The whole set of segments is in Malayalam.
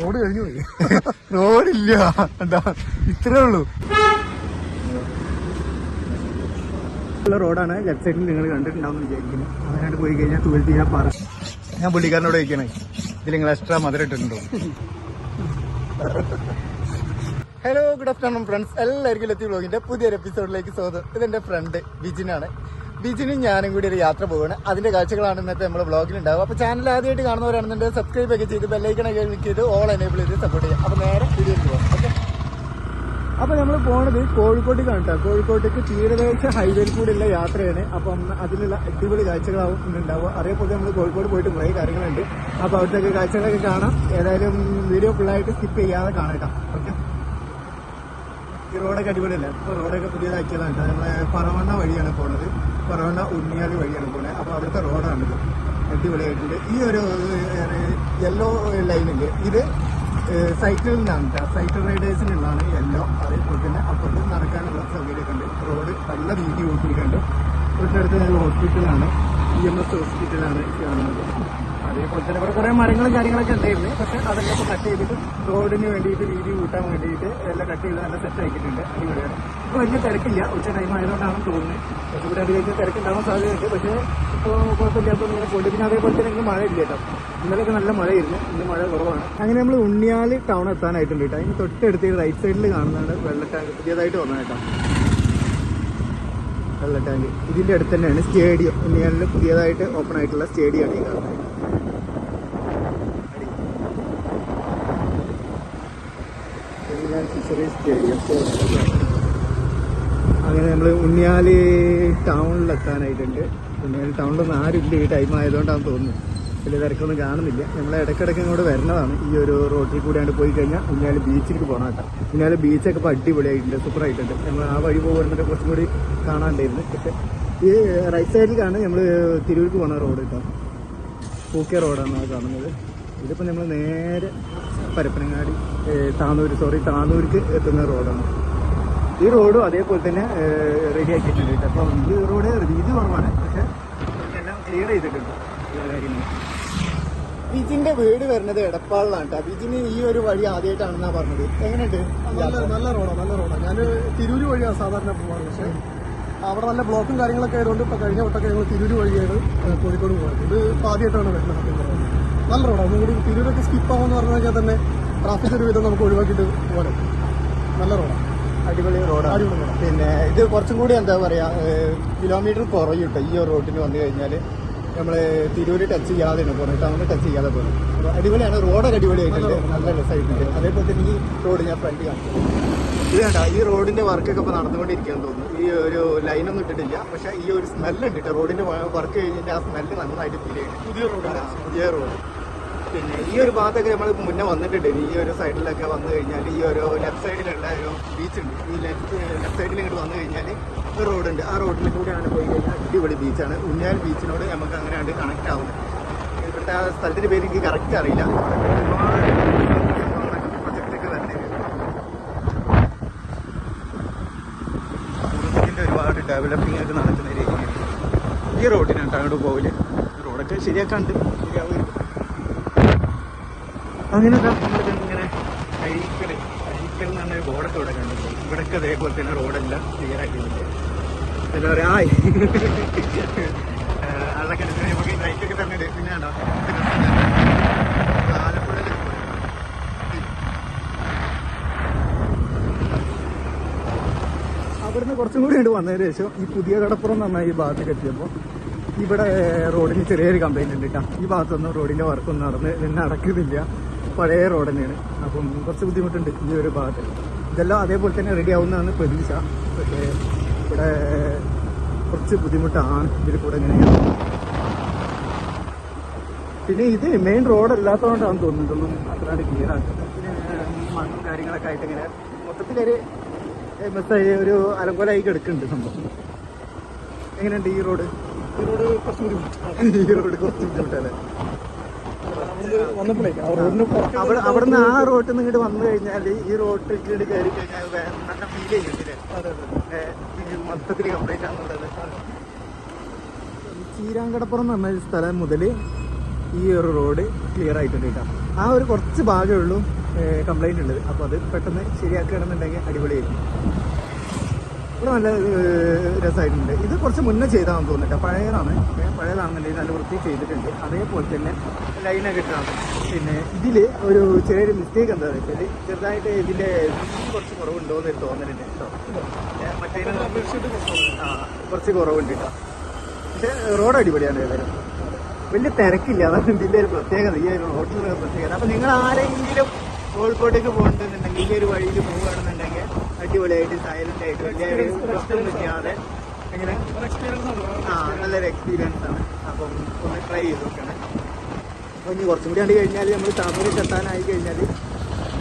റോഡ് കഴിഞ്ഞു പോയി. റോഡില്ല. എന്താ? ഇത്രേ ഉള്ളൂ. റോഡാണ്. ലെഫ്റ്റ് സൈഡിൽ നിങ്ങൾ കണ്ടിട്ടുണ്ടാവും വിചാരിക്കുന്നു. അങ്ങനെയാണ്ട് പോയി കഴിഞ്ഞാൽ തുവൽ ഞാൻ പറ ഞാൻ പുള്ളിക്കാരനോട് ചോദിക്കണേ. ഇതിൽ നിങ്ങൾ എക്സ്ട്രാ മധുരം ഇട്ടിട്ടുണ്ടോ? ഹലോ ഗുഡ് ആഫ്റ്റർനൂൺ ഫ്രണ്ട്സ് എല്ലാവർക്കും ലത്തി ബ്ലോഗിന്റെ പുതിയൊരു എപ്പിസോഡിലേക്ക് സ്വാഗതം. ഇതെന്റെ ഫ്രണ്ട് ബിജിനാണ് ബിജിനും ഞാനും കൂടി ഒരു യാത്ര പോവാണ്. അതിന്റെ കാഴ്ചകളാണ് ഇന്നത്തെ നമ്മൾ ബ്ലോഗിൽ ഉണ്ടാവുക അപ്പോൾ ചാനൽ ആദ്യമായിട്ട് കാണുന്നവരാണെന്നുണ്ടെങ്കിൽ സബ്സ്ക്രൈബ് ഒക്കെ ചെയ്ത് ബെല്ലൈക്കണൊക്കെ ക്ലിക്ക് ചെയ്ത് ഓൾ എനേബിൾ ചെയ്ത് സപ്പോർട്ട് ചെയ്യാം അപ്പോൾ നേരെ വീഡിയോയിൽ പോകാം. ഓക്കെ അപ്പൊ നമ്മൾ പോണത് കോഴിക്കോട്ടേക്കാണ് കേട്ടോ കോഴിക്കോട്ടേക്ക് തീരദേശ ഹൈവേയിൽ കൂടെയുള്ള യാത്രയാണ്. അപ്പം അതിലുള്ള അടിപൊളി കാഴ്ചകളാവും ഇന്നുണ്ടാവുക. അതേപോലെ നമ്മൾ കോഴിക്കോട് പോയിട്ട് കുറേ കാര്യങ്ങളുണ്ട്. അപ്പൊ അവിടുത്തെ കാഴ്ചകളൊക്കെ കാണാം. ഏതായാലും വീഡിയോ ഫുള്ളായിട്ട് സ്കിപ്പ് ചെയ്യാതെ കാണാം ഓക്കെ ഈ റോഡൊക്കെ അടിപൊളിയല്ല? ഇപ്പൊ റോഡൊക്കെ പുതിയതാക്കിയതാണ് കേട്ടോ നമ്മളെ പറവണ്ണ വഴിയാണ് പോണത്. പറവണ്ണ ഉണ്ണിയാലി വഴിയാണ് പോണത് അപ്പൊ അവിടുത്തെ റോഡാണിത്. അടിപൊളിയായിട്ടുണ്ട്. ഈ ഒരു യെല്ലോ ലൈനിൽ ഇത് സൈക്കിളിനാണ് കേട്ടോ സൈക്കിൾ റൈഡേഴ്സിനുള്ളതാണ് യെല്ലോ അതേപോലെ തന്നെ അപ്പുറത്ത് നടക്കാനുള്ള സൗകര്യമൊക്കെ ഉണ്ട്. റോഡ് നല്ല വീതി കൂട്ടിയിട്ടുണ്ട് തൊട്ടടുത്ത് ഞങ്ങൾ ഹോസ്പിറ്റലാണ് ഇ എം എസ് ഹോസ്പിറ്റലാണ് കാണുന്നത്. അതേപോലെ തന്നെ ഇവിടെ കുറെ മരങ്ങളും കാര്യങ്ങളൊക്കെ ഉണ്ടായിരുന്നു. പക്ഷെ ഇപ്പോൾ കട്ട് ചെയ്തിട്ട് റോഡിന് വേണ്ടിയിട്ട് വീതി കൂട്ടാൻ വേണ്ടിയിട്ട് എല്ലാം കട്ട് ചെയ്ത് നല്ല സെറ്റ് ആക്കിയിട്ടുണ്ട്. അടിപൊളിയാണ്. വലിയ തിരക്കില്ല. ഉച്ച ടൈം ആയതുകൊണ്ടാണ് തോന്നുന്നത്. പക്ഷെ ഇവിടെ അധികം തിരക്കുണ്ടാവാൻ സാധ്യതയുണ്ട്. പക്ഷേ ഇപ്പോൾ കുഴപ്പമില്ലാത്ത ഇങ്ങനെ പോയിട്ട് പിന്നെ അതേപോലെ തന്നെ മഴ ഇല്ല കേട്ടോ. ഇന്നലെയൊക്കെ നല്ല മഴയായിരുന്നു. ഇന്ന് മഴ കുറവാണ്. അങ്ങനെ നമ്മൾ ഉണ്ണിയാൽ ടൗൺ എത്താനായിട്ടുണ്ട് കേട്ടോ. അതിന് തൊട്ടടുത്ത് റൈറ്റ് സൈഡിൽ കാണുന്നതാണ് വെള്ളട്ടാങ്ക് പുതിയതായിട്ട് വന്നത് കേട്ടോ. വെള്ള ഇതിന്റെ അടുത്ത് തന്നെയാണ് സ്റ്റേഡിയം. ഉണ്ണിയാലിൽ പുതിയതായിട്ട് ഓപ്പൺ ആയിട്ടുള്ള സ്റ്റേഡിയമാണ് ഈ കാണുന്നത്. Unniyal fisheries stadium. അങ്ങനെ നമ്മൾ ഉണ്ണിയാലി ടൗണിലെത്താനായിട്ടുണ്ട്. ഉണ്ണിയാലി ആരും ആരുമില്ല ഈ ടൈം ആയതുകൊണ്ടാണെന്ന് തോന്നുന്നു. വലിയ തിരക്കൊന്നും കാണുന്നില്ല. നമ്മൾ ഇടയ്ക്കിടയ്ക്ക് ഇങ്ങോട്ട് വരുന്നതാണ് ഈ ഒരു റോട്ടിൽ കൂടെയാണ് പോയി കഴിഞ്ഞാൽ ഉണ്ണിയാൽ ബീച്ചിലേക്ക് പോകണം കേട്ടോ. ഉണ്ണിയാൽ ബീച്ചൊക്കെ ഇപ്പോൾ അടിപൊളിയായിട്ടുണ്ട് സൂപ്പറായിട്ടുണ്ട്. നമ്മൾ ആ വഴി പോകുന്നതിന്റെ കുറച്ചും കൂടി കാണാണ്ടായിരുന്നു. ഈ റൈറ്റ് സൈഡിലേക്കാണ് നമ്മൾ തിരൂർക്ക് പോകുന്ന റോഡ് കേട്ടോ. പൂക്കെ റോഡാണ് കാണുന്നത്. ഇതിപ്പോൾ നമ്മൾ നേരെ പരപ്പനങ്ങാടി താന്നൂർ സോറി താന്നൂർക്ക് എത്തുന്ന റോഡാണ് ഈ റോഡും അതേപോലെ തന്നെ റെഡി ആക്കിയിട്ടുണ്ട് കേട്ടോ. അപ്പോൾ ഈ റോഡ് വീതി കുറവാണ്. പക്ഷെ എല്ലാം ക്ലിയർ ചെയ്തിട്ടുണ്ട്. എല്ലാ കാര്യങ്ങളും ബിജിന്റെ വീട് വരുന്നത് എടപ്പാളിലാണ് കേട്ടോ. ബിജിന് ഈ ഒരു വഴി ആദ്യമായിട്ടാണെന്നാ പറഞ്ഞത്. എങ്ങനെയുണ്ട്? നല്ല നല്ല റോഡാണ് നല്ല റോഡാ. ഞാൻ തിരൂര് വഴിയാണ് സാധാരണ പോവാറ്. പക്ഷെ അവിടെ നല്ല ബ്ലോക്കും കാര്യങ്ങളൊക്കെ ആയതുകൊണ്ട് ഇപ്പൊ കഴിഞ്ഞ വട്ടൊക്കെ ഞങ്ങൾ തിരൂര് വഴിയാണ് കോഴിക്കോട് പോകുന്നത് ഇത് ഇപ്പൊ ആദ്യമായിട്ടാണ് വരുന്നത് സത്യം നല്ല റോഡാ. ഒന്നും കൂടി തിരൂരൊക്കെ സ്കിപ്പ് ആവുമെന്ന് പറഞ്ഞു കഴിഞ്ഞാൽ തന്നെ ട്രാഫിക് ഒരു വിധം നമുക്ക് ഒഴിവാക്കിയിട്ട് പോകാനും നല്ല റോഡാണ് അടിപൊളി റോഡാണ്. അടിപൊളി പിന്നെ ഇത് കുറച്ചും കൂടി എന്താ പറയാ കിലോമീറ്റർ കുറയും കേട്ടോ ഈ ഒരു റോഡിന് വന്നു കഴിഞ്ഞാൽ നമ്മൾ തിരൂര് ടച്ച് ചെയ്യാതെയാണ് പോകുന്നത് ടൗണിൽ ടച്ച് ചെയ്യാതെ പോകുന്നത് അപ്പോൾ അടിപൊളിയാണ് റോഡൊക്കെ അടിപൊളിയായിട്ടുണ്ട്. നല്ല രസമായിട്ടുണ്ട് അതേപോലെ തന്നെ ഈ റോഡ് ഞാൻ ഫ്രണ്ട് കാണിച്ചു. ഇത് കണ്ട ഈ റോഡിന്റെ വർക്കൊക്കെ ഇപ്പോൾ നടന്നുകൊണ്ടിരിക്കുകയെന്ന് തോന്നുന്നു. ഈ ഒരു ലൈനൊന്നും ഇട്ടിട്ടില്ല. പക്ഷെ ഈ ഒരു സ്മെല്ലുണ്ട് കേട്ടോ റോഡിന്റെ വർക്ക് കഴിഞ്ഞിട്ട് ആ സ്മെല്ല് നന്നായിട്ട് ഫീൽ ചെയ്യുന്നുണ്ട് പുതിയ റോഡാണ്. പുതിയ റോഡ്. പിന്നെ ഈ ഒരു ഭാഗത്തൊക്കെ നമ്മൾ മുന്നേ വന്നിട്ടുണ്ട്. ഈ ഒരു സൈഡിലൊക്കെ വന്നു കഴിഞ്ഞാൽ ഈ ഒരു ലെഫ്റ്റ് സൈഡിലുള്ള ഒരു ബീച്ച് ഉണ്ട്. ഈ ലെഫ്റ്റ് ലെഫ്റ്റ് സൈഡിൽ ഇങ്ങോട്ട് വന്നു കഴിഞ്ഞാൽ ഒരു റോഡുണ്ട് ആ റോഡിൽ കൂടെയാണ് പോയി കഴിഞ്ഞാൽ അടിപൊളി ബീച്ചാണ് ഉന്നാൽ ബീച്ചിനോട് നമുക്ക് അങ്ങനെയാണ് കണക്ട് ആവുന്നത് ഇവിടുത്തെ ആ സ്ഥലത്തിന്റെ പേര് എനിക്ക് കറക്റ്റ് അറിയില്ല. ഒരുപാട് ഡെവലപ്പിംഗ് ഒക്കെ നടക്കുന്ന ഏരിയ ഈ റോഡിനാണ് അങ്ങോട്ട് പോവില്ല റോഡൊക്കെ ശരിയാക്കാണ്ട്. ശരിയാവുമായിരിക്കും അങ്ങനെ ഇങ്ങനെ അഴീക്കൽ അഴീക്കൽ എന്ന് പറഞ്ഞ ബോർഡൊക്കെ ഇവിടെ കണ്ടു ഇവിടൊക്കെ അതേപോലെ തന്നെ റോഡെല്ലാം ക്ലിയർ ആക്കിയിട്ടുണ്ട്. എന്താ പറയാ അതൊക്കെ നമുക്ക് ലൈറ്റൊക്കെ തന്നെ പിന്നെ ആലപ്പുഴയിലൊക്കെ അവിടുന്ന് കുറച്ചും കൂടി ഉണ്ട് വന്നതിന് ശേഷം ഈ പുതിയ കടപ്പുറം നന്നായി ഈ ഭാഗത്തേക്ക് എത്തിയപ്പോൾ ഇവിടെ റോഡിന് ചെറിയൊരു കംപ്ലൈന്റ് ഉണ്ട് കേട്ടോ ഈ ഭാഗത്തൊന്നും റോഡിന്റെ വർക്കൊന്നും നടന്ന് നടക്കുന്നില്ല. പഴയ റോഡ് തന്നെയാണ് അപ്പം കുറച്ച് ബുദ്ധിമുട്ടുണ്ട് ഈ ഒരു ഭാഗത്ത്. ഇതെല്ലാം അതേപോലെ തന്നെ റെഡി ആവുന്നതാണ് പ്രതീക്ഷ. പക്ഷേ ഇവിടെ കുറച്ച് ബുദ്ധിമുട്ടാണ് ഇതിൽ കൂടെ ഇങ്ങനെ. പിന്നെ ഇത് മെയിൻ റോഡ് തോന്നുന്നത്. തോന്നുന്നുള്ളൂ അത്രയാണ് ക്ലിയർ ആക്കുന്നത് പിന്നെ മണ്ണും കാര്യങ്ങളൊക്കെ ആയിട്ട് ഇങ്ങനെ മൊത്തത്തിലൊരു മെസ്സായി ഒരു അലങ്കോലായി കിടക്കുന്നുണ്ട് സംഭവം. എങ്ങനെയുണ്ട് ഈ റോഡ് ഈ റോഡ് കുറച്ച് ബുദ്ധിമുട്ടാണ്. ഈ റോഡ് കുറച്ച് ബുദ്ധിമുട്ടല്ലേ നമ്മൾ വന്നപ്പോഴേ ആ റോഡിന് പുറത്ത് അവിടെ അവിടുന്ന് ആ റോട്ടിൽ നിന്ന് ഇങ്ങോട്ട് വന്നു കഴിഞ്ഞാൽ ഈ റോട്ടിൽ ഇങ്ങോട്ട് കയറി കഴിഞ്ഞാൽ നല്ല ഫീൽ ചെയ്യുന്നില്ലേ മൊത്തത്തിൽ ചീരാങ്കടപ്പുറം എന്ന് പറഞ്ഞ സ്ഥലം മുതൽ ഈ ഒരു റോഡ് ക്ലിയർ ആയിട്ടുണ്ട് കേട്ടോ. ആ ഒരു കുറച്ച് ഭാഗമേ ഉള്ളൂ കംപ്ലൈന്റ് ഉള്ളത്. അപ്പോൾ അത് പെട്ടെന്ന് ശരിയാക്കുകയാണെന്നുണ്ടെങ്കിൽ അടിപൊളിയായിരിക്കും. ഇവിടെ നല്ല രസമായിട്ടുണ്ട് ഇത് കുറച്ച് മുന്നേ ചെയ്താണെന്ന് തോന്നിട്ട് പഴയതാണ്. പഴയതാണെന്നുണ്ടെങ്കിൽ നല്ല വൃത്തി ചെയ്തിട്ടുണ്ട്. അതേപോലെ തന്നെ ലൈനൊക്കെ ഇട്ടാണ് പിന്നെ ഇതിൽ ഒരു ചെറിയൊരു മിസ്റ്റേക്ക് എന്താ വെച്ചാൽ ചെറുതായിട്ട് ഇതിന്റെ കുറച്ച് കുറവുണ്ടോ എന്നൊരു തോന്നലുണ്ട് കേട്ടോ. മറ്റേ കുറച്ച് കുറവുണ്ട്. കേട്ടോ. പക്ഷേ റോഡ് അടിപൊളിയാണ് ഏതായാലും. വലിയ തിരക്കില്ല. അതാണ് ഇതിന്റെ ഒരു പ്രത്യേകത. ഈ ഒരു റോഡിലുള്ള പ്രത്യേകത. അപ്പം നിങ്ങൾ ആരെങ്കിലും കോഴിക്കോട്ടേക്ക് പോകണമെന്നുണ്ടെങ്കിൽ ഈ ഒരു വഴിയിൽ പോവുകയാണെന്നുണ്ടെങ്കിൽ അടിപൊളിയായിട്ട് സൈലന്റ് ആയിട്ട് വലിയ പ്രശ്നം നിൽക്കാതെ എങ്ങനെ ആ നല്ലൊരു എക്സ്പീരിയൻസ് ആണ്. അപ്പം ഒന്ന് ട്രൈ ചെയ്ത് നോക്കണം. അപ്പോൾ ഇനി കുറച്ചും കൂടി കണ്ടു കഴിഞ്ഞാൽ നമ്മൾ താമരക്ക് എത്താനായി കഴിഞ്ഞാൽ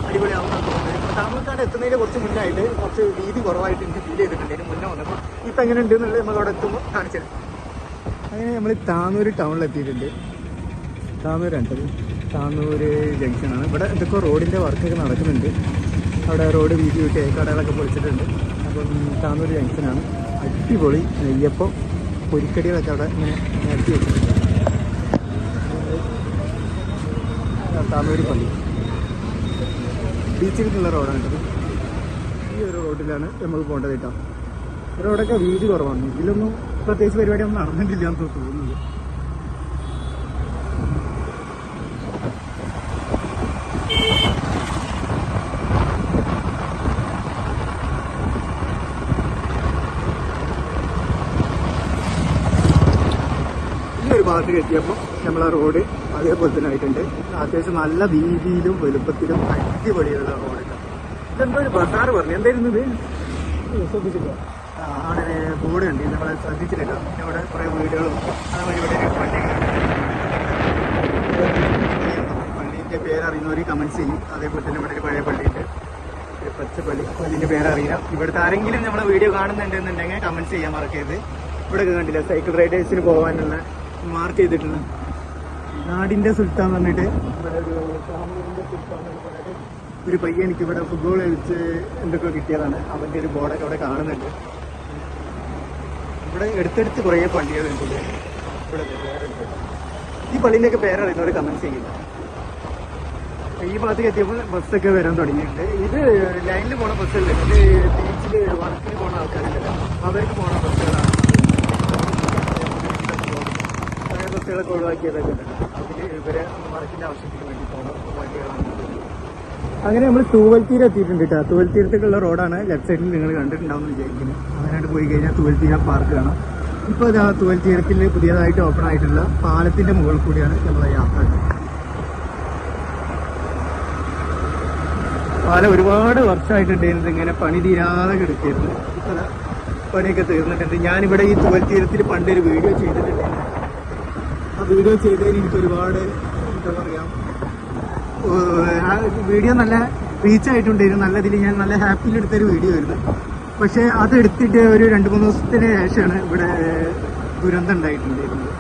അടിപൊളിയാവും താമരക്കാട് എത്തുന്നതിന് കുറച്ച് മുന്നായിട്ട് കുറച്ച് വീതി കുറവായിട്ട് എനിക്ക് ഫീൽ ചെയ്തിട്ടുണ്ട്. ഇതിന് മുന്നേ വന്നപ്പോൾ ഇപ്പം എങ്ങനെ ഉണ്ട് എന്നുള്ളത് നമ്മൾ അവിടെ എത്തുമ്പോൾ കാണിച്ചത് അങ്ങനെ നമ്മൾ താനൂർ ടൗണിൽ എത്തിയിട്ടുണ്ട്. താന്നൂരാണ് താനൂർ ജംഗ്ഷനാണ് ഇവിടെ എന്തൊക്കെ റോഡിന്റെ വർക്കൊക്കെ നടക്കുന്നുണ്ട്. അവിടെ റോഡ് വീതി വിട്ട് കടകളൊക്കെ പൊളിച്ചിട്ടുണ്ട്. അപ്പം താന്നൂർ ജംഗ്ഷനാണ് അടിപൊളി നെയ്യപ്പം പൊരിക്കടികളൊക്കെ അവിടെ ഇങ്ങനെ നിരത്തി വെച്ചിട്ടുണ്ട്. ആ, പള്ളി. പള്ളി ബീച്ചിലേക്കുള്ള റോഡാണ് കേട്ടത് ഈ ഒരു റോഡിലാണ് നമുക്ക് പോകേണ്ടത് കേട്ടോ. റോഡൊക്കെ വീതി കുറവാണ്. ഇതിലൊന്നും പ്രത്യേകിച്ച് പരിപാടി ഒന്നും നടന്നിട്ടില്ല എന്ന് തോന്നുന്നത് ഈ ഒരു ഭാഗത്തേക്ക് എത്തിയപ്പോൾ നമ്മളെ റോഡ് അതേപോലെ തന്നെ ആയിട്ടുണ്ട്. അത്യാവശ്യം നല്ല വീതിയിലും വലുപ്പത്തിലും അടിപൊളിയുള്ള റോഡ് ഇതെന്തോ ഒരു ബസാർ പറഞ്ഞു. എന്തായിരുന്നു ഇത്? ശ്രദ്ധിച്ചില്ല അവിടെ ബോർഡ് ഉണ്ട് നമ്മൾ ശ്രദ്ധിച്ചിട്ടില്ല പിന്നെ ഇവിടെ കുറേ വീടുകളും അതുപോലെ ഇവിടെ ഒരു പള്ളിയുണ്ട്. പള്ളീന്റെ പേരറിയുന്നവർ കമൻസ് ചെയ്യും. അതേപോലെ തന്നെ ഇവിടെ ഒരു പഴയ പള്ളിയുണ്ട്. പച്ചപ്പള്ളി പച്ച പള്ളി. പള്ളിന്റെ പേരറിയില്ല. ഇവിടുത്തെ ആരെങ്കിലും നമ്മളെ വീഡിയോ കാണുന്നുണ്ടെന്നുണ്ടെങ്കിൽ കമൻസ് ചെയ്യാൻ മറക്കരുത്. ഇവിടെ കണ്ടില്ല? സൈക്കിൾ റൈഡേഴ്സിന് പോകാനുള്ള മാർക്ക് ചെയ്തിട്ടുണ്ട് നാടിന്റെ സുൽത്താൻ പറഞ്ഞിട്ട് ഒരു പയ്യ എനിക്ക് ഇവിടെ ഫുട്ബോൾ കളിച്ച് എന്തൊക്കെ കിട്ടിയതാണ്. അവന്റെ ഒരു ബോർഡൊക്കെ അവിടെ കാണുന്നുണ്ട്. ഇവിടെ എടുത്തെടുത്ത് കുറേ പള്ളികളുണ്ട് ഇവിടെ. ഈ പള്ളിന്റെയൊക്കെ പേരറിയുന്നവർ കമൻസ് ചെയ്യില്ല ഈ ഭാഗത്തേക്ക് എത്തിയപ്പോൾ ബസ്സൊക്കെ വരാൻ തുടങ്ങിയിട്ടുണ്ട്. ഇത് ലൈനിൽ പോണ ബസ്സല്ലേ? ഇത് ബീച്ചിൽ വർക്കിന് പോണ ആൾക്കാരുണ്ടല്ലോ അവർക്ക് പോണ ബസ്സുകളാണ് പഴയ ബസ്സുകളൊക്കെ ഒഴിവാക്കിയതൊക്കെ അതിൽ ഇവരെ വർക്കിന്റെ ആവശ്യത്തിന് വേണ്ടി അങ്ങനെ നമ്മൾ തൂവൽത്തീര എത്തിയിട്ടുണ്ട് കേട്ടോ. തൂവൽത്തീരത്തേക്കുള്ള റോഡാണ് ലെഫ്റ്റ് സൈഡിൽ നിങ്ങൾ കണ്ടിട്ടുണ്ടാവും വിചാരിക്കുന്നു. അങ്ങനെയായിട്ട് പോയി കഴിഞ്ഞാൽ തൂവൽത്തീര പാർക്ക് കാണാം. ഇപ്പോൾ ഇതാ തൂവൽത്തീരത്തിൽ പുതിയതായിട്ട് ഓപ്പൺ ആയിട്ടുള്ള പാലത്തിന്റെ മുകളിൽ കൂടിയാണ് നമ്മളെ യാത്ര. പാലം ഒരുപാട് വർഷമായിട്ടുണ്ടായിരുന്നു ഇങ്ങനെ പണി തീരാതെ കിടക്കായിരുന്നു പണിയൊക്കെ തീർന്നിട്ടുണ്ട്. ഞാനിവിടെ ഈ തൂവൽത്തീരത്തിൽ പണ്ടൊരു വീഡിയോ ചെയ്തിട്ടുണ്ട് വീഡിയോ ചെയ്തതിന് എനിക്ക് ഒരുപാട് എന്താ പറയാ ഏഹ് ആ വീഡിയോ നല്ല റീച്ച് ആയിട്ടുണ്ടായിരുന്നു. നല്ല ഇതിൽ ഞാൻ നല്ല ഹാപ്പിയിൽ എടുത്തൊരു വീഡിയോ ആയിരുന്നു. പക്ഷെ അത് എടുത്തിട്ട് ഒരു രണ്ട് മൂന്ന് ദിവസത്തിന് ശേഷമാണ് ഇവിടെ ദുരന്തം ഉണ്ടായിട്ടുണ്ടായിരുന്നത്.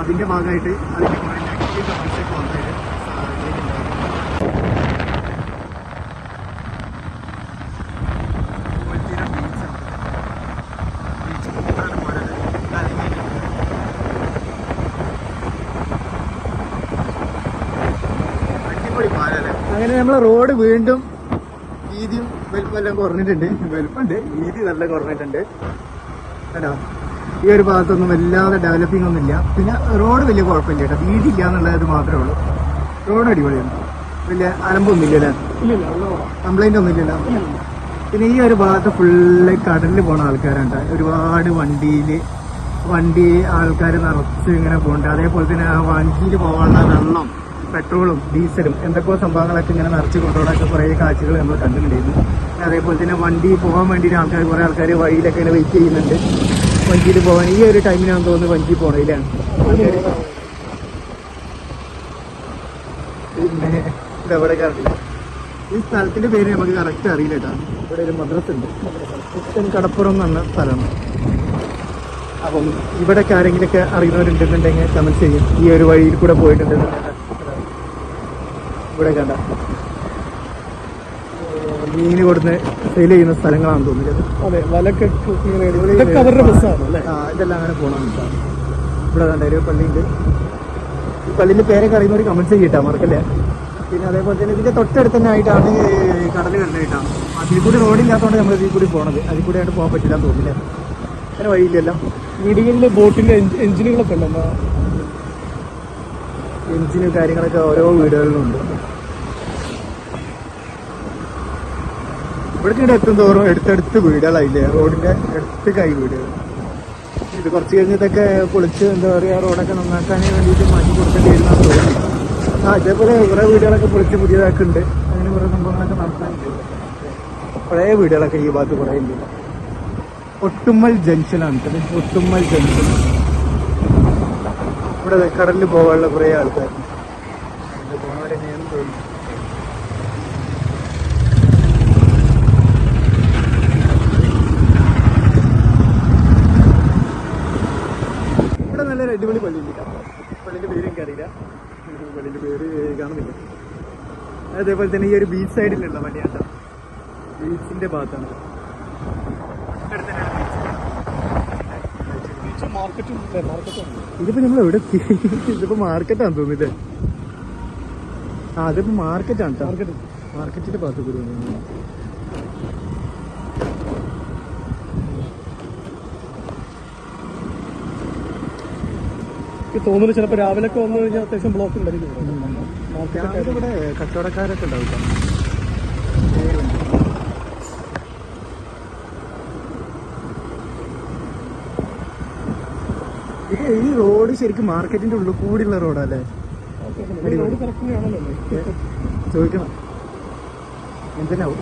അതിന്റെ ഭാഗമായിട്ട് അതിന്റെ കുറേ നെഗറ്റീവ് കമന്റ്സ് ഒക്കെ വന്നതിൽ അങ്ങനെ നമ്മളെ റോഡ് വീണ്ടും വീതിയും വലുപ്പം എല്ലാം കുറഞ്ഞിട്ടുണ്ട്. വലുപ്പമുണ്ട് വീതി നല്ല കുറഞ്ഞിട്ടുണ്ട്. കേട്ടോ ഈ ഒരു ഭാഗത്തൊന്നും വല്ലാതെ ഡെവലപ്പിംഗ് ഒന്നുമില്ല പിന്നെ റോഡ് വലിയ കുഴപ്പമില്ല കേട്ടോ. വീതി ഇല്ല എന്നുള്ളത് മാത്രമേ ഉള്ളൂ. റോഡ് അടിപൊളിയാണ്. വലിയ അലമ്പൊന്നും ഇല്ലല്ലേ. കംപ്ലൈന്റ് ഒന്നും ഇല്ലല്ലോ? പിന്നെ ഈ ഒരു ഭാഗത്ത് ഫുള്ള് കടലിൽ പോണ ആൾക്കാരുണ്ട് ഒരുപാട് വണ്ടിയിൽ വണ്ടി ആൾക്കാർ നിറച്ച് ഇങ്ങനെ പോകുന്നുണ്ട് അതേപോലെ തന്നെ ആ വണ്ടിയിൽ പോകാനുള്ള വെള്ളം പെട്രോളും ഡീസലും എന്തൊക്കെയോ സംഭവങ്ങളൊക്കെ ഇങ്ങനെ നിറച്ച് കൊണ്ടുപോകാനൊക്കെ കുറേ കാഴ്ചകൾ നമ്മൾ കണ്ടിട്ടുണ്ടായിരുന്നു. അതേപോലെ തന്നെ വണ്ടി പോകാൻ വേണ്ടിയിട്ട് ആൾക്കാർ കുറേ ആൾക്കാർ വഴിയിലൊക്കെ ഇങ്ങനെ വെയിറ്റ് ചെയ്യുന്നുണ്ട്. വഞ്ചിയിൽ പോകാൻ ഈ ഒരു ടൈമിനാണെന്ന് തോന്നുന്നു വഞ്ചി പോണതിലാണ് ഇതെവിടെ ഈ സ്ഥലത്തിന്റെ പേര് നമുക്ക് കറക്റ്റ് അറിയില്ല ഇവിടെ ഒരു മദ്രസ ഉണ്ട്. ക്രിസ്ത്യൻ കടപ്പുറം എന്ന് പറഞ്ഞ സ്ഥലമാണ്. അപ്പം ഇവിടെയൊക്കെ ആരെങ്കിലൊക്കെ അറിയുന്നവരുണ്ടെന്നുണ്ടെങ്കിൽ കമന്റ് ചെയ്യും. ഈ ഒരു വഴിയിൽ കൂടെ പോയിട്ടുണ്ടെന്നുണ്ടെങ്കിൽ ഇവിടെ കണ്ട. മീന് കൊടുന്ന് സെയിൽ ചെയ്യുന്ന സ്ഥലങ്ങളാണ് തോന്നുന്നത് അതെ വലക്കെ ഇങ്ങനെ ഇടും. ഇതൊക്കെ അവരുടെ ബസ്സാണ് അല്ലേ ആ ഇതെല്ലാം അങ്ങനെ പോകണം ഇവിടെ കണ്ട ഒരു പള്ളിയുണ്ട്. ഈ പള്ളിന്റെ പേരൊക്കെ അറിയുന്നവർ കമന്റ് ചെയ്യട്ടാ മറക്കല്ലേ? പിന്നെ അതേപോലെ തന്നെ ഇതിന്റെ തൊട്ടടുത്ത് തന്നെ ആയിട്ടാണ് കടൽ കണ്ടിട്ടാണ് അതിൽ കൂടി റോഡില്ലാത്തതുകൊണ്ട് നമ്മൾ ഇതിൽ കൂടി പോണത്. അതിൽ കൂടി ആയിട്ട് പോകാൻ പറ്റില്ല തോന്നില്ല അങ്ങനെ വഴിയില്ലല്ലോ. വീടുകളിലെ ബോട്ടിന്റെ എഞ്ചിനുകളൊക്കെ ഉണ്ടല്ലോ എഞ്ചിനും കാര്യങ്ങളൊക്കെ ഓരോ വീടുകളിലുണ്ട്. ഇവിടെ എത്തും തോറും എടുത്തടുത്ത് വീടുകളായില്ലേ? റോഡിന്റെ അടുത്ത് കൈ വീടുകൾ. ഇത് കുറച്ച് കഴിഞ്ഞിട്ടൊക്കെ പൊളിച്ച് എന്താ പറയാ റോഡൊക്കെ നന്നാക്കാൻ വേണ്ടിയിട്ട് മാറ്റി കൊടുക്കേണ്ടി വരുന്ന തോന്നുന്നു. ആ ഇതേപോലെ കുറെ വീടുകളൊക്കെ പൊളിച്ച് പുതിയതാക്കുന്നുണ്ട്. അങ്ങനെ കുറെ സംഭവങ്ങളൊക്കെ നടത്താനുണ്ട് പഴയ വീടുകളൊക്കെ ഈ ഭാഗത്ത് കുറേ ഉണ്ട്. ഒട്ടുമ്മൽ ജംഗ്ഷനാണ്. ഒട്ടുമ്മൽ ജംഗ്ഷൻ. ഇവിടെ കടലിൽ പോകാനുള്ള കുറെ ആൾക്കാർ ഇത് പോണവരെന്നെയാണെന്ന് തോന്നുന്നു ഇവിടെ നല്ലൊരു അടിപൊളി പള്ളിയുണ്ട്. പള്ളിന്റെ പേര് എനിക്കറിയില്ല. പള്ളിന്റെ പേര് കാണുന്നില്ല. അതേപോലെ തന്നെ ഈ ഒരു ബീച്ച് സൈഡിലുള്ള പള്ളിയാണ് ബീച്ചിന്റെ ഭാഗത്താണ് ഇത്. ഇവിടെ തന്നെയാണ് beach. മാർക്കറ്റും മാർക്കറ്റും ഇതിപ്പോ നമ്മൾ എവിടെ എത്തി? ഇതിപ്പോ മാർക്കറ്റാണ് തോന്നുന്നില്ലേ? ആ അതിപ്പോ മാർക്കറ്റാണ് കേട്ടോ മാർക്കറ്റിന്റെ ഭാഗത്ത് കൂടി. തോന്നുന്നു ചിലപ്പോൾ രാവിലെ ഒക്കെ വന്നു കഴിഞ്ഞാൽ അത്യാവശ്യം ബ്ലോക്ക് ഉണ്ടായിരിക്കും ഇവിടെ. കച്ചവടക്കാരൊക്കെ ഉണ്ടാവും കേട്ടോ. ഇത് ഈ റോഡ് ശരിക്കും മാർക്കറ്റിന്റെ ഉള്ളിൽ കൂടിയുള്ള റോഡല്ലേ ചോദിക്കണം. എന്തിനാവും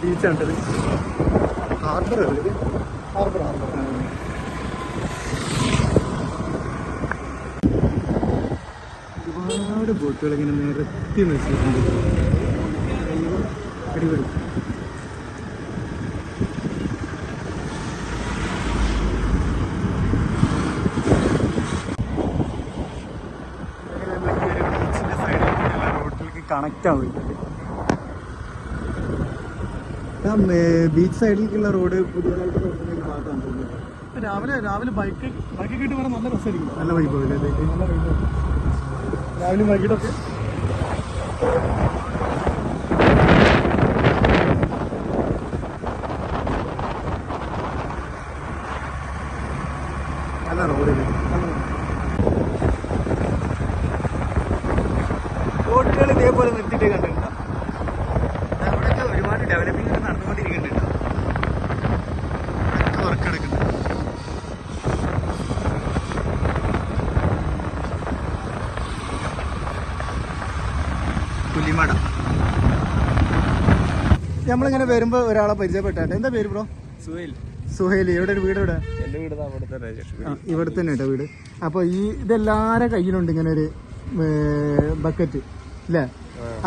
ബീച്ചാണ്ടത് ഹാർബർ അല്ലേ ഹാർബർ ഹാർബർ ഒരുപാട് ബോട്ടുകൾ ഇങ്ങനെ നിരത്തി നിർത്തിയിട്ടുണ്ട് അടിപൊളി. കണക്റ്റ് ആവുന്നുണ്ട് ബീച്ച് സൈഡിലേക്കുള്ള റോഡ് പുതിയതായിട്ട് തുറക്കുന്ന ഭാഗത്താണ് തോന്നുന്നത്. രാവിലെ രാവിലെ ബൈക്ക് ബൈക്ക് കിട്ടി വരാൻ നല്ല രസമായിരിക്കും. നല്ല വൈകും രാവിലെ വൈകിട്ടൊക്കെ നല്ല റോഡിൽ ബോട്ടുകൾ ഇതേപോലെ നിർത്തിയിട്ട് കണ്ടിട്ടുണ്ടോ അവിടെയൊക്കെ ഒരുപാട് ഡെവലപ്പിംഗ് നടന്നുകൊണ്ടിരിക്കുന്നുണ്ട് വർക്ക് എടുക്കുന്നുണ്ട് പുലിമട നമ്മളിങ്ങനെ വരുമ്പോ ഒരാളെ പരിചയപ്പെട്ടാട്ടെ. എന്താ പേര് ബ്രോ? സുഹേൽ. സുഹേലി ഇവിടെ ഒരു വീട് എവിടെ എന്റെ വീട് ദാ അവിടെ തന്നെ ഇവിടെ തന്നെ കേട്ടോ വീട്. അപ്പൊ ഈ ഇതെല്ലാരെ കയ്യിലുണ്ട് ഇങ്ങനെ ഒരു ബക്കറ്റ് അല്ലേ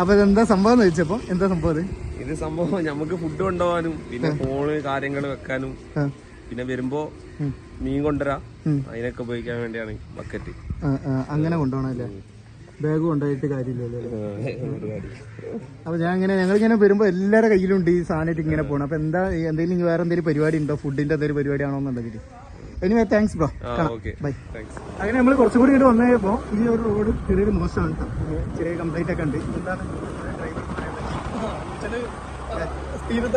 അപ്പൊ ഇതെന്താ സംഭവം എന്ന് ചോദിച്ചപ്പോ എന്താ സംഭവം അത്? ഇത് സംഭവം നമുക്ക് ഫുഡ് കൊണ്ടുപോകാനും പിന്നെ ഫോണ് കാര്യങ്ങൾ വെക്കാനും പിന്നെ വരുമ്പോ മീൻ കൊണ്ടുവരാ അതിനൊക്കെ ഉപയോഗിക്കാൻ വേണ്ടിയാണ് ബക്കറ്റ്. അങ്ങനെ കൊണ്ടുപോകണല്ലേ ബാഗ് കൊണ്ടുപോയിട്ട് കാര്യമില്ലല്ലോ? അപ്പൊ ഞാൻ ഇങ്ങനെ ഞങ്ങൾ ഇങ്ങനെ വരുമ്പോ എല്ലാവരുടെ കയ്യിലുണ്ട് ഈ സാധനമായിട്ട് ഇങ്ങനെ പോണം. അപ്പൊ എന്താ എന്തെങ്കിലും വേറെ എന്തെങ്കിലും പരിപാടി ഉണ്ടോ? ഫുഡിന്റെ എന്തെങ്കിലും പരിപാടി ആണോ എന്നുണ്ടെങ്കിൽ anyway thanks bro bye thanks അങ്ങനെ നമ്മൾ കുറച്ചും കൂടി ഇങ്ങോട്ട് വന്നപ്പോ ഈ ഒരു റോഡ് ചെറിയൊരു മോശമാണ് ചെറിയ കംപ്ലൈന്റ് ഒക്കെ ഉണ്ട്. എന്താണ്?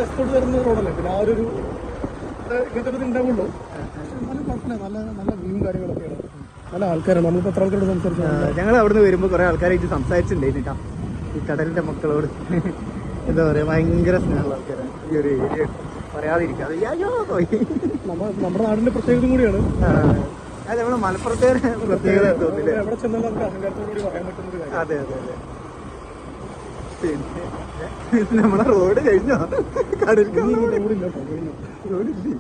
എക്സ്പോർട്ട് വരുന്ന റോഡല്ലേ പിന്നെ ആ ഒരു ഇങ്ങനത്തെ ഉണ്ടാവുള്ളൂ. കുഴപ്പമില്ല. നല്ല നല്ല വ്യൂവും കാര്യങ്ങളൊക്കെയാണ്. നല്ല ആൾക്കാരാണ്. നമ്മളിപ്പോൾ എത്ര ആൾക്കാരോട് സംസാരിച്ചു ഞങ്ങൾ അവിടുന്ന് വരുമ്പോൾ കുറെ ആൾക്കാരായിട്ട് സംസാരിച്ചിട്ടുണ്ടായിരുന്നു കേട്ടോ ഈ കടലിന്റെ മക്കളോട്. എന്താ പറയാ ഭയങ്കര സ്നേഹമുള്ള ആൾക്കാരാണ്. ഈ ഒരു ഏരിയ പറയാതിരിക്കാതെ അയ്യോ പോയി. നമ്മുടെ നാടിന്റെ പ്രത്യേകത കൂടിയാണ്. അത് നമ്മളെ മലപ്പുറത്തെ പ്രത്യേകത തോന്നില്ലേ? എവിടെ ചെന്നാലും നമുക്ക് അഹങ്കാരത്തോടു കൂടി പറയാൻ പറ്റുന്ന ഒരു കാര്യം. അതെ അതെ അതെ. പിന്നെ നമ്മളെ റോഡ് കഴിഞ്ഞോ? കടൽ റോഡില്ല. റോഡില്ലേ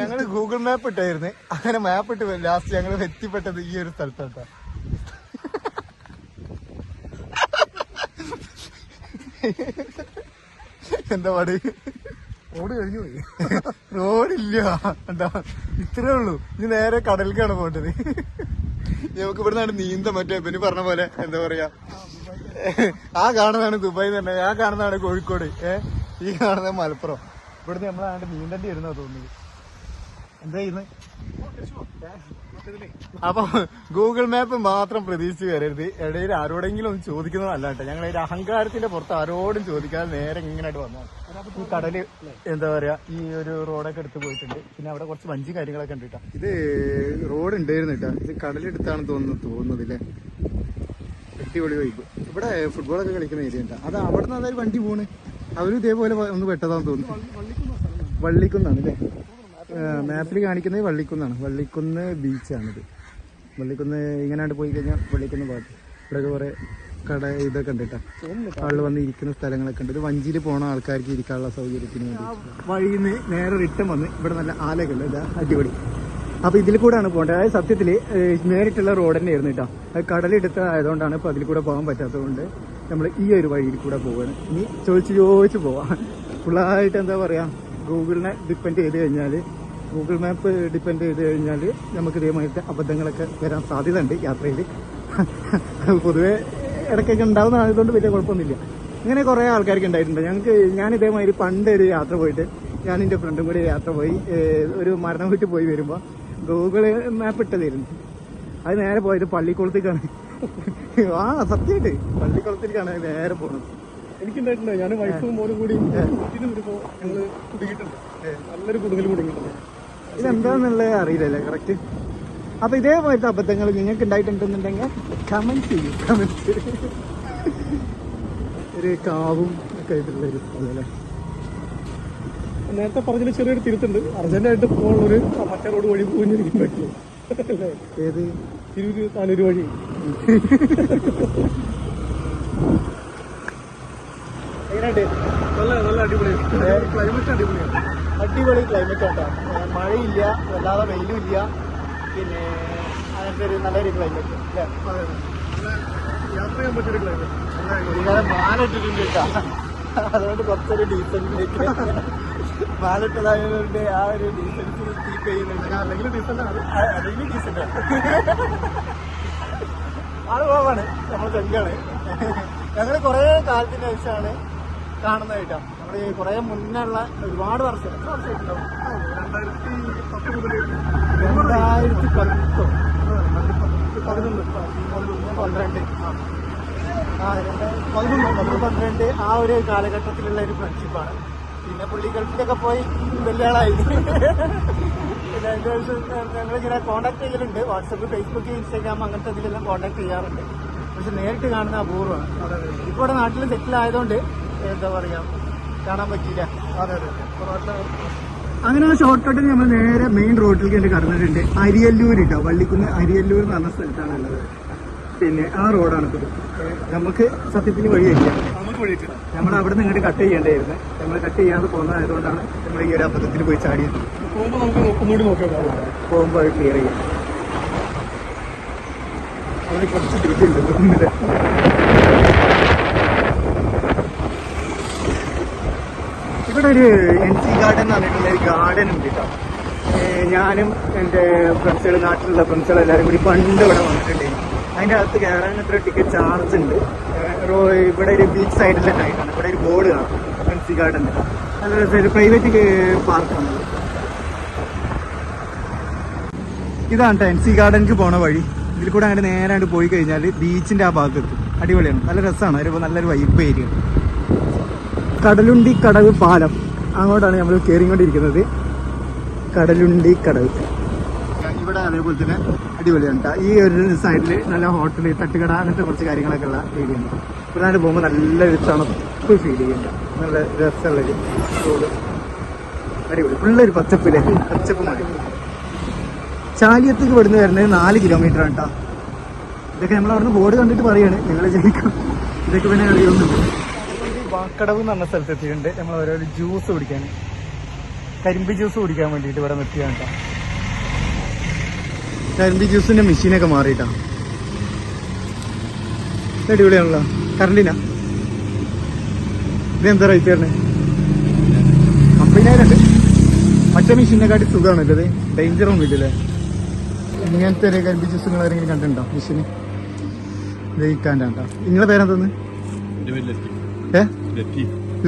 ഞങ്ങൾ ഗൂഗിൾ മാപ്പ് ഇട്ടായിരുന്നു. അങ്ങനെ മാപ്പ് ഇട്ട് ലാസ്റ്റ് ഞങ്ങൾ എത്തിപ്പെട്ടത് ഈ ഒരു സ്ഥലത്താട്ടാ. എന്താ പാട്? റോഡ് കഴിഞ്ഞു പോയി. റോഡില്ല എന്താ? ഇത്രേ ഉള്ളൂ. ഇനി നേരെ കടലിലേക്കാണ് പോകേണ്ടത്. നമുക്ക് ഇവിടെ നിന്നാണ് നീന്ത മറ്റേ പിന്നെ പറഞ്ഞ പോലെ എന്താ പറയാ? ആ കാണുന്നതാണ് ദുബായ് തന്നെ ആ കാണുന്നതാണ് കോഴിക്കോട്. ഏ? ഈ കാണുന്നത് മലപ്പുറം. ഇവിടുന്ന് നമ്മളാണ്ട് നീന്തേണ്ടി വരുന്ന തോന്നി എന്താ ചെയ്യുന്നത് അപ്പൊ ഗൂഗിൾ മാപ്പ് മാത്രം പ്രതീക്ഷിച്ച് കയറരുത്. ഇടയിൽ ആരോടെങ്കിലും ഒന്ന് ചോദിക്കുന്നതല്ല കേട്ടോ. ഞങ്ങൾ ഒരു അഹങ്കാരത്തിന്റെ പുറത്ത് ആരോടും ചോദിക്കാതെ നേരെ ഇങ്ങനെയായിട്ട് വന്നു ഈ കടൽ എന്താ പറയാ ഈ ഒരു റോഡൊക്കെ എടുത്ത് പോയിട്ടുണ്ട്. പിന്നെ അവിടെ കുറച്ച് വഞ്ചി കാര്യങ്ങളൊക്കെ ഉണ്ട് കേട്ടോ. ഇത് റോഡ് ഉണ്ടായിരുന്നു കേട്ടോ. ഇത് കടലെടുത്താണെന്ന് തോന്നുന്നു തോന്നുന്നത് ഇല്ലേ അടിപൊളി വൈബ് ഇവിടെ ഫുട്ബോളൊക്കെ കളിക്കുന്ന ഏരിയ ഉണ്ട്. അത് അവിടെ നിന്ന് അതായത് വണ്ടി പോണ്. അവരും ഇതേപോലെ ഒന്ന് പെട്ടതാന്ന് തോന്നുന്നു. വള്ളിക്കുന്നാണ് അല്ലേ മാപ്പിൽ കാണിക്കുന്നത് വള്ളിക്കുന്നാണ്. വള്ളിക്കുന്ന് ബീച്ചാണിത്. വള്ളിക്കുന്ന് ഇങ്ങനെയാണ്ട് പോയി കഴിഞ്ഞാൽ വള്ളിക്കുന്ന് പാട്ട് ഇവിടെയൊക്കെ കുറെ കട ഇതൊക്കെ ഉണ്ട് കേട്ടോ. ആൾ വന്ന് ഇരിക്കുന്ന സ്ഥലങ്ങളൊക്കെ ഉണ്ട്. ഇത് വഞ്ചിയിൽ പോണ ആൾക്കാർക്ക് ഇരിക്കാനുള്ള സൗകര്യത്തിന് വേണ്ടി. വഴിയിൽ നിന്ന് നേരെ റിട്ടേൺ വന്ന് ഇവിടെ നല്ല ആലകളുണ്ട് ഇതാ അടിപൊളി. അപ്പൊ ഇതിൽ കൂടെയാണ് പോകേണ്ടത്. അതായത് സത്യത്തിൽ നേരിട്ടുള്ള റോഡ് തന്നെയായിരുന്നു കേട്ടോ. അത് കടലെടുത്ത ആയതുകൊണ്ടാണ് ഇപ്പൊ അതിൽ കൂടെ പോകാൻ പറ്റാത്തതുകൊണ്ട് നമ്മൾ ഈ ഒരു വഴിയിൽ കൂടെ പോവാണ്. ഇനി ചോദിച്ച് ചോദിച്ച് പോവാം. ഫുള്ളായിട്ട് എന്താ പറയാ ഗൂഗിളിനെ ഡിപ്പെൻഡ് ചെയ്ത് കഴിഞ്ഞാൽ ഗൂഗിൾ മാപ്പ് ഡിപ്പെൻഡ് ചെയ്ത് കഴിഞ്ഞാൽ നമുക്ക് ഇതേമായിട്ട് അബദ്ധങ്ങളൊക്കെ വരാൻ സാധ്യത ഉണ്ട് യാത്രയിൽ പൊതുവേ ഇടയ്ക്കൊക്കെ ഉണ്ടാവുന്നതായതുകൊണ്ട് വലിയ കുഴപ്പമൊന്നുമില്ല. ഇങ്ങനെ കുറേ ആൾക്കാർക്ക് ഉണ്ടായിട്ടുണ്ട്. ഞങ്ങൾക്ക് ഞാൻ ഇതേമാതിരി പണ്ട് ഒരു യാത്ര പോയിട്ട് ഞാൻ എന്റെ ഫ്രണ്ടും കൂടി യാത്ര പോയി ഒരു മരണം വീട്ടിൽ പോയി വരുമ്പോൾ ഗൂഗിൾ മാപ്പ് ഇട്ടതായിരുന്നു അത് നേരെ പോയത് പള്ളിക്കുളത്തേക്കാണ്. ആ സത്യമായിട്ട് പള്ളിക്കുളത്തേക്കാണ് നേരെ പോണത്. എനിക്കുണ്ടായിട്ടുണ്ട് ഞാൻ വൈഫും മോനും കൂടി വരുമ്പോ ഞങ്ങൾ കുടുങ്ങിയിട്ടുണ്ട്. നല്ലൊരു കുടുങ്ങൽ കുടുങ്ങിയിട്ടുണ്ട്. ഇതെന്താന്നുള്ളത് അറിയില്ലല്ലേ കറക്റ്റ് അപ്പൊ ഇതേപോലത്തെ അബദ്ധങ്ങൾ നിങ്ങൾക്ക് ഉണ്ടായിട്ടുണ്ടെന്നുണ്ടെങ്കിൽ കമന്റ് ചെയ്യും. കമന്റ് ഒരു കാവും ഒക്കെ ആയിട്ടുള്ള ഒരു അല്ലേ? നേരത്തെ പറഞ്ഞൊരു ചെറിയൊരു തിരുത്തുണ്ട്. അർജന്റായിട്ട് പോകാനുള്ളൊരു മറ്റേ റോഡ് വഴി പോയിരിക്കും പറ്റുള്ളൂ ഏത്? തിരൂര് താനൂര് വഴി. എങ്ങനെയുണ്ട് നല്ല നല്ല അടിപൊളി. ക്ലൈമറ്റ് അടിപൊളിയാണ് അടിപൊളി ക്ലൈമറ്റ് ആട്ടോ മഴയില്ല വല്ലാതെ വെയിലും ഇല്ല പിന്നെ അങ്ങനത്തെ ഒരു നല്ലൊരു ക്ലൈമറ്റ് അല്ലേ? യാത്ര ചെയ്യാൻ പറ്റിയൊരു ക്ലൈമറ്റ് മാലിട്ടിട്ടുണ്ട് കേട്ടോ. അതുകൊണ്ട് കുറച്ചൊരു ഡീസൻസിലേക്ക് മാലിട്ടതായതുകൊണ്ട് ആ ഒരു ഡീസൻസ് കീപ്പ് ചെയ്യുന്നുണ്ട്. അല്ലെങ്കിൽ ഡീസന്റ് ആണ്. ആ- അല്ലെങ്കിൽ ഡീസന്റ് ആൾ പോവാണ്. നമ്മൾ ചെങ്കാണ് ഞങ്ങൾ കുറേ കാലത്തിന് ശേഷമാണ് കാണുന്നത് കേട്ടോ ഈ കുറേ മുന്നേ ഒരുപാട് വർഷം. എത്ര വർഷമായിട്ടുണ്ടാവും രണ്ടായിരത്തി മുതൽ രണ്ടായിരത്തി പത്തോ. പതിനൊന്ന്. പന്ത്രണ്ട്. ആ പതിനൊന്ന് പന്ത്രണ്ട് ആ ഒരു കാലഘട്ടത്തിലുള്ള ഒരു ഫ്രണ്ട്ഷിപ്പാണ്. പിന്നെ പുള്ളി ഗൾഫിലൊക്കെ പോയി വലിയ ആളായി പിന്നെ അതിന്റെ ശേഷം ഞങ്ങളിങ്ങനെ കോണ്ടാക്ട് ചെയ്യലുണ്ട്. വാട്സപ്പ് ഫേസ്ബുക്ക് ഇൻസ്റ്റാഗ്രാം അങ്ങനത്തെ ഇതിലെല്ലാം കോണ്ടാക്ട് ചെയ്യാറുണ്ട്. പക്ഷെ നേരിട്ട് കാണുന്ന അപൂർവമാണ്. ഇവിടെ നാട്ടിൽ സെറ്റിൽ ആയതുകൊണ്ട് എന്താ പറയാ? കാണാൻ പറ്റില്ല അതെ അതെ അങ്ങനെ ആ ഷോർട്ട് കട്ടിൽ നമ്മൾ നേരെ മെയിൻ റോഡിലേക്ക് വേണ്ടി കടന്നിട്ടുണ്ട്. അരിയല്ലൂർ കേട്ടോ വള്ളിക്കുന്ന് അരിയല്ലൂർ എന്ന് പറഞ്ഞ സ്ഥലത്താണ് ഉള്ളത്. പിന്നെ ആ റോഡാണ് ഇത്. നമുക്ക് സത്യത്തിൽ വഴിയില്ല നമ്മൾ അവിടെ നിന്ന് ഇങ്ങോട്ട് കട്ട് ചെയ്യേണ്ടായിരുന്നു നമ്മൾ കട്ട് ചെയ്യാതെ പോകുന്നതായതുകൊണ്ടാണ് നമ്മൾ ഈ ഒരു അബദ്ധത്തിൽ പോയി ചാടിയത്. പോകുമ്പോൾ അത് ക്ലിയർ ചെയ്യാം. അവിടെ കുറച്ച് തിരിച്ചുണ്ട് തോന്നുന്നില്ല ഇവിടെ ഒരു എൻ സി ഗാർഡൻ എന്ന് പറഞ്ഞിട്ടുള്ള ഒരു ഗാർഡൻ ഉണ്ട് കേട്ടോ ഞാനും എന്റെ ഫ്രണ്ട്സുകൾ നാട്ടിലുള്ള ഫ്രണ്ട്സുകൾ എല്ലാവരും കൂടി പണ്ട് ഇവിടെ വന്നിട്ടുണ്ട്. അതിന്റെ അകത്ത് കയറാൻ എത്ര ടിക്കറ്റ് ചാർജ് ഉണ്ട്. ഇവിടെ ഒരു ബീച്ച് സൈഡിലൊക്കെ ആയിട്ടാണ് ഇവിടെ ഒരു ബോർഡ് കാണാം. എൻ സി ഗാർഡൻ നല്ല ഒരു പ്രൈവറ്റ് പാർക്കാണ് ഇതാണ് കേട്ടോ എൻ സി ഗാർഡനിക്ക് പോണ വഴി. ഇതിൽ കൂടെ അങ്ങനെ നേരായിട്ട് പോയി കഴിഞ്ഞാൽ ബീച്ചിന്റെ ആ ഭാഗത്ത് അടിപൊളിയാണ്. നല്ല രസമാണ് ഒരു നല്ലൊരു വൈബ് ഏരിയ കടലുണ്ടി കടവ് പാലം. അങ്ങോട്ടാണ് നമ്മൾ കയറിക്കൊണ്ടിരിക്കുന്നത് കടലുണ്ടി കടവ്. ഇവിടെ അതേപോലെ തന്നെ അടിപൊളിയാണ്. ഈ ഒരു സൈഡിൽ നല്ല ഹോട്ടൽ തട്ടുകട അങ്ങനത്തെ കുറച്ച് കാര്യങ്ങളൊക്കെ ഉള്ള ഏരിയ ഉണ്ട്. ഇവിടെ പോകുമ്പോൾ നല്ലൊരു തണുപ്പ് ഫീൽ ചെയ്യുന്നുണ്ട് നല്ല രസമുള്ളൊരു റോഡ് അടിപൊളി. ഫുള്ളൊരു പച്ചപ്പില്ലേ പച്ചപ്പ് മതി. ചാലിയത്തേക്ക് ഇവിടുന്ന് വരുന്നത് നാല് കിലോമീറ്റർ ആണ് കേട്ടോ ഇതൊക്കെ നമ്മൾ അവിടുന്ന് ബോർഡ് കണ്ടിട്ട് പറയാണ്. നിങ്ങൾ ജയിക്കും. ഇതൊക്കെ പിന്നെ അറിയുന്നുണ്ട് വാക്കടവ് എന്ന് പറഞ്ഞ സ്ഥലത്ത് എത്തിയിട്ടുണ്ട് നമ്മൾ ഓരോ ജ്യൂസ് കുടിക്കാൻ കരിമ്പ് ജ്യൂസ് കുടിക്കാൻ വേണ്ടിയിട്ട് ഇവിടെ നിർത്തിയാണ് കേട്ടോ. കരിമ്പ് ജ്യൂസിന്റെ മെഷീനൊക്കെ മാറിയിട്ടാ. അടിപൊളിയാണല്ലോ. കറണ്ടിനാ? ഇതെന്താ റേറ്റ് വരണേ അമ്പതിനായിരം ഉണ്ട്. മറ്റേ മെഷീനെക്കാട്ടി സുഖമാണല്ലോ ഇത്. ഡേഞ്ചർ ഒന്നും ഇല്ലല്ലേ ഇങ്ങനത്തെ ഒരു കരിമ്പ് ജ്യൂസ് നിങ്ങൾ ആരെങ്കിലും കണ്ടിട്ടുണ്ടോ മെഷീന് ജയിക്കാണ്ടാ നിങ്ങളെ പേരെന്താന്ന് ഏ?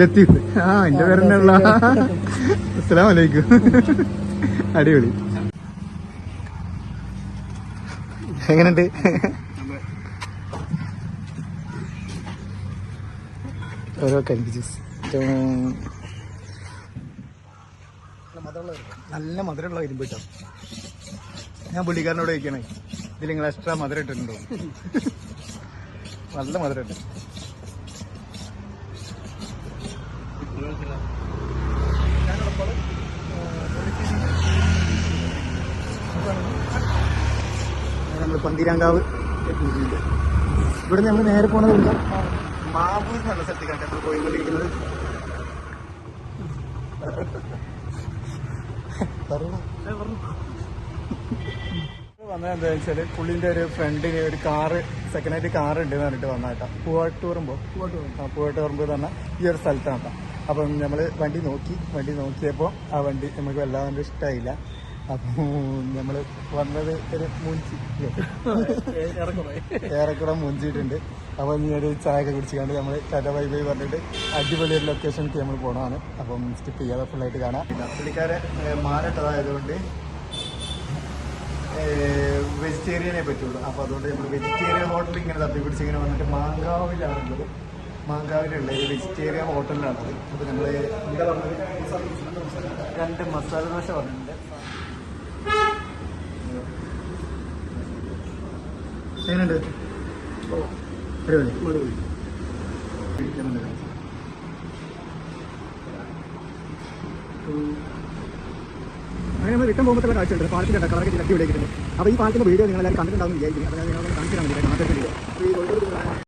ലത്തീഫ്. ആ എന്റെ പേരെന്നുള്ള അസ്സലാം വലൈക്കും അടിപൊളി. എങ്ങനെയുണ്ട്? ഓരോ കരിക്ക് ജ്യൂസ് നല്ല മധുരമുള്ള ഇരുമ്പ് കേട്ടോ. ഞാൻ പുള്ളിക്കാരനോട് ചോദിക്കണേ ഇതിൽ നിങ്ങൾ എക്സ്ട്രാ മധുരം ഇട്ടിട്ടുണ്ടോ? നല്ല മധുരം നമ്മൾ പന്തിരാങ്കാവ് എത്തിയിട്ടുണ്ട്. ഇവിടെ നമ്മൾ നേരെ പോണത് ഇല്ല മാവൂർ എന്നുള്ള സ്ഥലത്തേക്കാണ് നമ്മൾ പോയിക്കൊണ്ടിരിക്കുന്നത്. വന്നത് എന്താ വെച്ചാൽ പുള്ളിന്റെ ഒരു ഫ്രണ്ടിന് ഒരു കാറ് സെക്കൻഡ് ഹാൻഡ് കാർ ഉണ്ട് എന്ന് പറഞ്ഞിട്ട് വന്നാട്ടാ പൂവാട്ടൂറുമ്പോ പൂവാട്ടൂറുമ്പോ എന്ന് പറഞ്ഞാൽ ഈ ഒരു സ്ഥലത്താണ്. അപ്പം നമ്മൾ വണ്ടി നോക്കി വണ്ടി നോക്കിയപ്പോൾ ആ വണ്ടി നമുക്ക് വല്ലാതെ ഇഷ്ടമായില്ല അപ്പം നമ്മൾ വന്നത് ഒരു മുഞ്ചി. ഏറെക്കുറെ. മുഞ്ചിയിട്ടുണ്ട്. അപ്പോൾ ഇനി ഒരു ചായ ഒക്കെ കുടിച്ചുകൊണ്ട് നമ്മൾ ടാറ്റ ബൈ ബൈ പറഞ്ഞിട്ട് അടിപൊളി ഒരു ലൊക്കേഷനിലേക്ക് നമ്മൾ പോകണമാണ് അപ്പം സ്കിപ്പ് ചെയ്യാതെ ഫുള്ളായിട്ട് കാണാം. പുള്ളിക്കാരെ മാറിട്ടതായതുകൊണ്ട് വെജിറ്റേറിയനെ പറ്റുള്ളൂ. അപ്പോൾ അതുകൊണ്ട് നമ്മൾ വെജിറ്റേറിയൻ ഹോട്ടൽ ഇങ്ങനെ തപ്പി പിടിച്ച് ഇങ്ങനെ വന്നിട്ട് മാങ്കാവിലാണുള്ളത്. മാങ്കാവിലുള്ള ഒരു വെജിറ്റേറിയൻ ഹോട്ടലിലാണത് അപ്പോൾ നമ്മൾ എന്താ പറഞ്ഞത്? രണ്ട് മസാല ദോശ പറഞ്ഞിട്ടുണ്ട്. എങ്ങനെയുണ്ട്? അടിപൊളി. അങ്ങനെ നമ്മൾ റിട്ടേൺ പോകുമ്പോൾ കാഴ്ച ഉണ്ട് പാലത്തിന്റെ കളറൊക്കെ ചിലക്കി ഇവിടെ കിട്ടുന്നത് അപ്പോൾ ഈ പാലത്തിന്റെ വീഡിയോ എല്ലാവരും കണ്ടിട്ടുണ്ടാവും അതായത് അപ്പോൾ ഞാൻ നിങ്ങളെ കാണിച്ചു തരാൻ വേണ്ടി